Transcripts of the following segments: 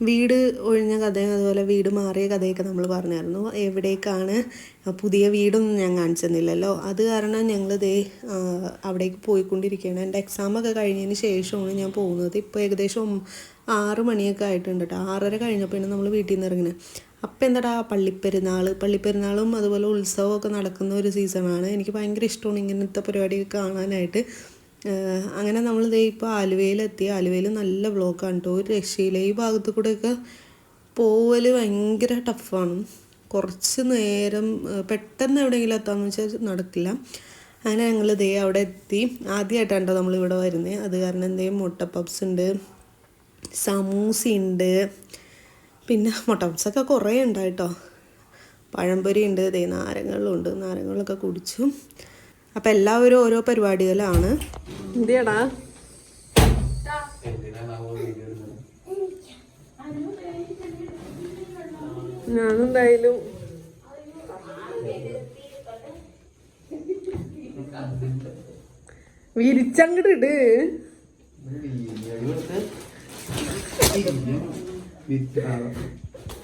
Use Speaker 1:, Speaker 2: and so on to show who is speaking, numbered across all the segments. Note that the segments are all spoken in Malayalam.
Speaker 1: വീട് ഒഴിഞ്ഞ കഥയും അതുപോലെ വീട് മാറിയ കഥയൊക്കെ നമ്മൾ പറഞ്ഞായിരുന്നു. എവിടേക്കാണ് പുതിയ വീടൊന്നും ഞാൻ കാണിച്ചെന്നില്ലല്ലോ. അത് കാരണം ഞങ്ങൾ ആ, അവിടേക്ക് പോയിക്കൊണ്ടിരിക്കുകയാണ്. എന്റെ എക്സാമൊക്കെ കഴിഞ്ഞതിന് ശേഷമാണ് ഞാൻ പോകുന്നത്. ഇപ്പോൾ ഏകദേശം ആറ് മണിയൊക്കെ ആയിട്ടുണ്ട് കേട്ടോ ആറര കഴിഞ്ഞപ്പോഴാണ് നമ്മൾ വീട്ടിൽ നിന്ന് ഇറങ്ങുന്നത്. അപ്പം എന്താടാ പള്ളിപ്പെരുന്നാൾ പള്ളിപ്പെരുന്നാളും അതുപോലെ ഉത്സവമൊക്കെ നടക്കുന്ന ഒരു സീസണാണ് എനിക്ക് ഭയങ്കര ഇഷ്ടമാണ് ഇങ്ങനത്തെ പരിപാടിയൊക്കെ കാണാനായിട്ട്. അങ്ങനെ നമ്മൾ ദേ ഇപ്പോൾ ആലുവയിലെത്തി. ആലുവയിൽ നല്ല ബ്ലോക്കാണ് കേട്ടോ ഒരു രക്ഷയില്ല. ഈ ഭാഗത്ത് കൂടെയൊക്കെ പോവൽ ഭയങ്കര ടഫാണ്. കുറച്ച് നേരം പെട്ടെന്ന് എവിടെയെങ്കിലും എത്താമെന്ന് വെച്ചാൽ നടക്കില്ല. അങ്ങനെ ഞങ്ങൾ ദേ അവിടെ എത്തി. ആദ്യമായിട്ടാണ് കേട്ടോ നമ്മളിവിടെ വരുന്നത് അത് കാരണം എന്തേ മുട്ട പപ്സ് ഉണ്ട് സമൂസ ഉണ്ട് പിന്നെ മുട്ട പപ്സൊക്കെ കുറേ ഉണ്ടായിട്ടോ പഴംപൊരി ഉണ്ട് ദേ നാരങ്ങളുണ്ട് നാരങ്ങളൊക്കെ കുടിച്ചു. അപ്പം എല്ലാവരും ഓരോ പരിപാടികളാണ്. ഇട്.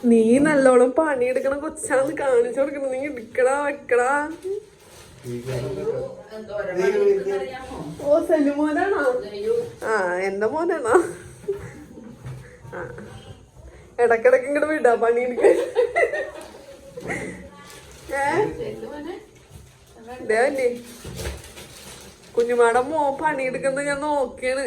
Speaker 1: നീ നല്ലോണം പണിയെടുക്കണ കൊച്ചാന്ന് കാണിച്ചു കൊടുക്കണം. നീ എടുക്കടാ വെക്കടാ. ഓ സെല്ലു മോനാണോ ആ എന്റെ മോനാണോ? ആ. ഇടക്കിടക്ക് ഇങ്ങോട്ട് വിടാ പണി ഏ? ദേ വന്നേ. കുഞ്ഞുമാടെ മോ പണിയെടുക്കുന്നത് ഞാൻ നോക്കിയാണ്.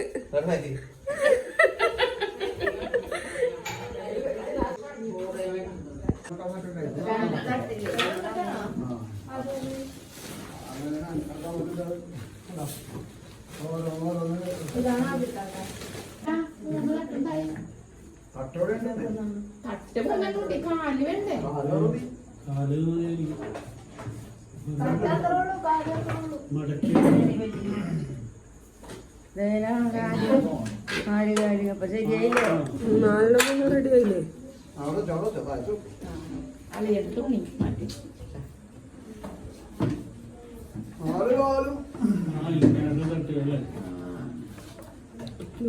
Speaker 2: അപ്പൊ ശരിയായില്ലേ?
Speaker 1: നാലെണ്ണം റെഡി ആയില്ലേ?
Speaker 2: മാറ്റി.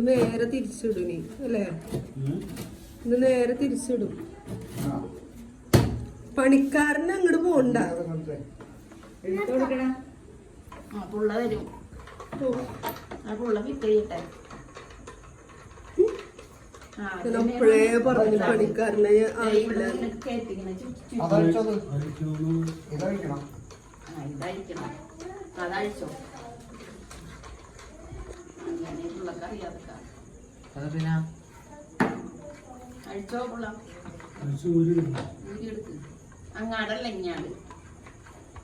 Speaker 1: നേരെ തിരിച്ചിടും നീ അല്ലേ? ഇത് നേരെ തിരിച്ചിടും. പണിക്കാരന് അങ്ങോട്ട് പോണ്ട.
Speaker 2: ആ പുള്ള വരും. ആ പുള്ള ഫിറ്റ് ഊരിയെടുക്ക് അങ്ങാടല്ല ഇങ്ങാട്.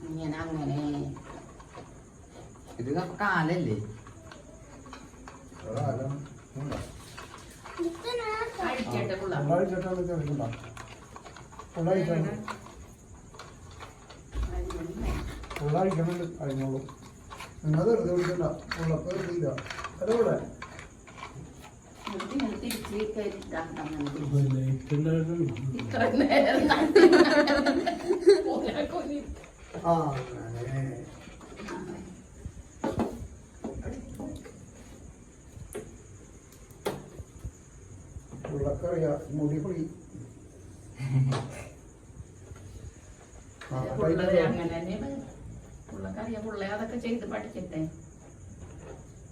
Speaker 2: ഇങ്ങനെ അങ്ങനെ.
Speaker 3: ഇത് കാലല്ലേ?
Speaker 2: അഴിക്കട്ടെ പുള്ള
Speaker 4: ഉള്ളാഴിക്കണുണ്ട് കഴിഞ്ഞോളൂ നിങ്ങൾ വെറുതെ വിളിക്കണ്ട ഉള്ളപ്പോ വെറുതെ അതോടെ
Speaker 2: എന്നിട്ട് ഇങ്ങനെ തിരിച്ച് കയറ്റിട്ടാക്കണം അങ്ങനെ. ഇത്ര നേരം ഓനെ കൊല്ലി.
Speaker 4: ആ അങ്ങനെ ഉള്ളക്കറിയാ മുടി
Speaker 2: പുള്ള അതൊക്കെ ചെയ്ത് പഠിക്കട്ടെ.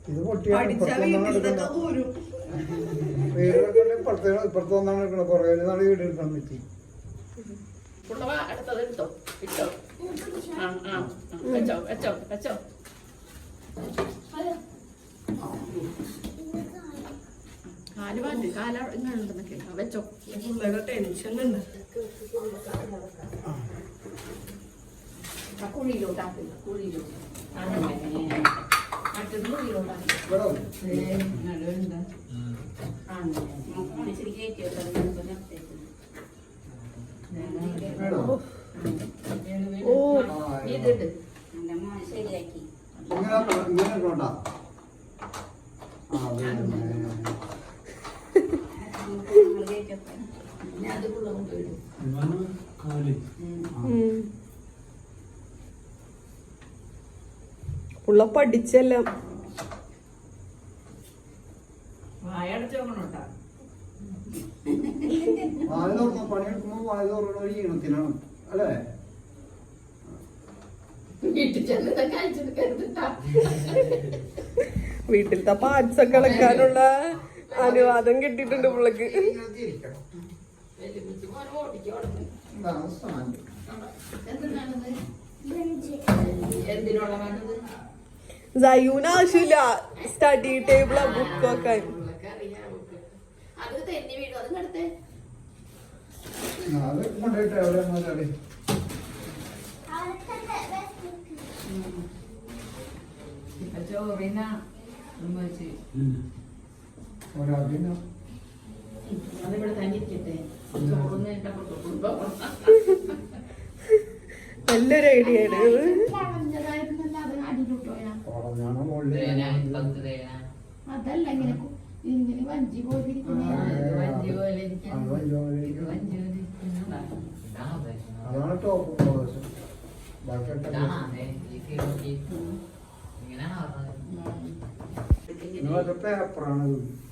Speaker 4: ഇത് പൊട്ടിയാ
Speaker 1: പഠിച്ച
Speaker 4: ഇപ്പുറത്തൊന്നാണ്
Speaker 1: വീട്ടിൽ
Speaker 4: എടുക്കണ്ട
Speaker 1: തന്നെ പോരും
Speaker 4: വീട് വെക്കണ്ട ഇപ്പുറത്തെ ഇപ്പുറത്ത് ഒന്നാണ് എടുക്കണം കുറേ നാൾ വീട് എടുക്കാൻ പറ്റി
Speaker 2: പുള്ള വാ അടുത്തത് എടുത്തോ. ഇട്ടോ. ആ ആ ആ. വെച്ചോ വെച്ചോ വെച്ചോ. കാൽ മാറ്റി കാല ഇങ്ങനെ വെച്ചോ.
Speaker 1: പിള്ളേരുടെ ടെൻഷൻ ഉണ്ട്.
Speaker 2: ആ കുഴിയിലോട്ടാക്കി കുഴിയിലോട്ട്. മറ്റത് കുഴിയിലോട്ടാക്കി നിർത്തേക്ക്.
Speaker 4: വേണോ?
Speaker 1: ഓ
Speaker 4: ആ,
Speaker 2: ഇതിട് ശരിയാക്കി
Speaker 4: ഇങ്ങനെ ആക്കണം, ഇങ്ങനെ ആക്കണ്ട. ആ, പിന്നെ
Speaker 2: ഞാൻ അത് പുള്ള കൊണ്ടുവരും
Speaker 1: ഉം. ഉള്ള പഠിച്ചെല്ലാം.
Speaker 2: വായ
Speaker 4: തുറന്നു പണിയെടുക്കുമ്പോ വായ തുറന്ന ഒരു ഈണത്തിനാണ്. അല്ലേ?
Speaker 5: വീട്ടിലത്തെ പാർട്സ് ഒക്കെ ഇളക്കാനുള്ള അനുവാദം കിട്ടിയിട്ടുണ്ട് പുള്ളിക്ക്. സയൂന് ആവശ്യമില്ല സ്റ്റഡി ടേബിളാ
Speaker 4: എവിടെ നോക്കാതെ
Speaker 2: ചോറിന
Speaker 4: ഒരാദ്യം
Speaker 2: അതിവിടെ
Speaker 5: നല്ലൊരു ഐഡിയ ആണ്
Speaker 2: അതല്ല ഇങ്ങനെ വഞ്ചി പോലെ വഞ്ചി പോലെ
Speaker 4: അതാണ് ടോപ്പ് പേപ്പറാണ്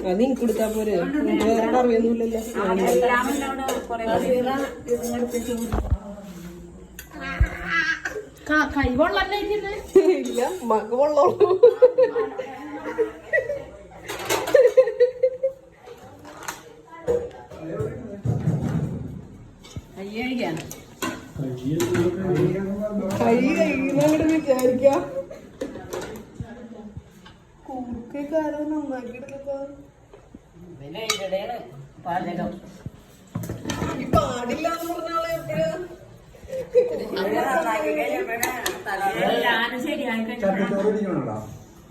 Speaker 5: അത് എനിക്ക് കൊടുത്താ പോരെ? വേറെ
Speaker 6: ചോറ്
Speaker 2: കൈവെള്ളല്ലേ
Speaker 5: ഇല്ല മക കൂർക്കെ കാലം നന്നാക്കിയിട്ടപ്പോ
Speaker 6: പിന്നെ ഇതിടെയാണ് പാചകം.
Speaker 5: ഈ പാടില്ല എന്ന് പറഞ്ഞാളെ എപ്പോഴാ
Speaker 6: എല്ലാരും ശരിയായി
Speaker 4: ചട്ടിച്ചോറ് ഇരിക്കണല്ലോ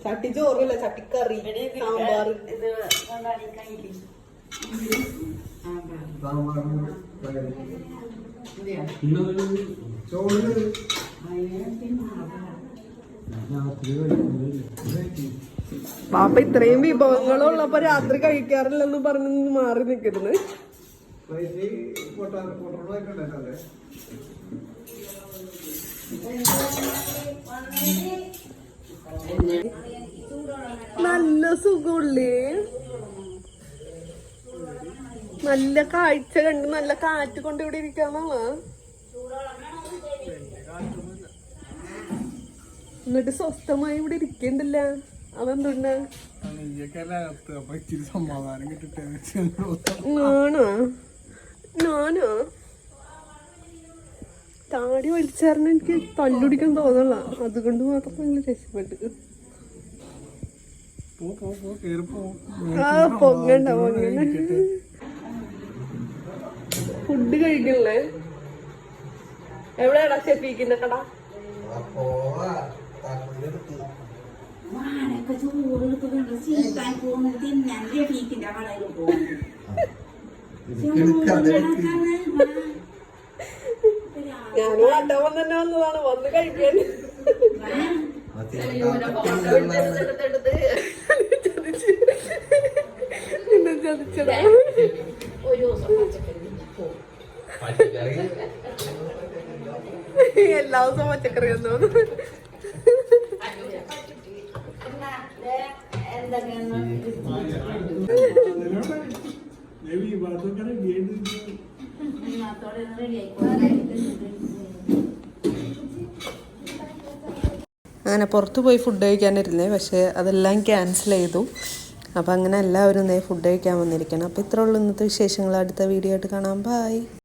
Speaker 5: ചട്ടി ചോറില്ല ചട്ടിക്കറി സാമ്പാർ
Speaker 6: ഇത്
Speaker 4: ചോറ്.
Speaker 5: പാപ്പ ഇത്രയും വിഭവങ്ങളുള്ളപ്പോ രാത്രി കഴിക്കാറില്ലെന്ന് പറഞ്ഞ് മാറി നിൽക്കരുത് നല്ല സുഖമുള്ളേ. നല്ല കാഴ്ച കണ്ട് നല്ല കാറ്റ് കൊണ്ട് ഇവിടെ ഇരിക്കാന്നാണ് എന്നിട്ട് സ്വസ്ഥമായി ഇവിടെ ഇരിക്കണ്ടല്ല? അതെന്തുണ്ട്?
Speaker 4: നീയൊക്കെയകത്ത് അപ്പൊ ഇച്ചിരി സമാധാനം കിട്ടിട്ടേ
Speaker 5: ഞാനോ? ഞാനോ? താടി വലിച്ചാറിന് എനിക്ക് തല്ലുടിക്കാൻ തോന്നല അതുകൊണ്ട് മാത്രം ഞങ്ങൾ രക്ഷപ്പെട്ടു.
Speaker 4: പോ പോ പോ കേറി പോ.
Speaker 5: ആ പൊങ്ങണ്ട പൊങ്ങണ്ട. ഫുഡ് കഴിക്കണല്ലേ? എവിടെയാടാ ചെപ്പിക്കുന്ന കട? വന്നതാണ് എല്ലാ ദിവസവും പച്ചക്കറി ഒന്നും അങ്ങനെ പുറത്ത് പോയി ഫുഡ് കഴിക്കാനിരുന്നേ പക്ഷേ അതെല്ലാം ക്യാൻസൽ ചെയ്തു. അപ്പം അങ്ങനെ എല്ലാവരും ഫുഡ് കഴിക്കാൻ വന്നിരിക്കണം അപ്പോൾ ഇത്രയുള്ള ഇന്നത്തെ വിശേഷങ്ങൾ. അടുത്ത വീഡിയോ ആയിട്ട് കാണാം. ബായ്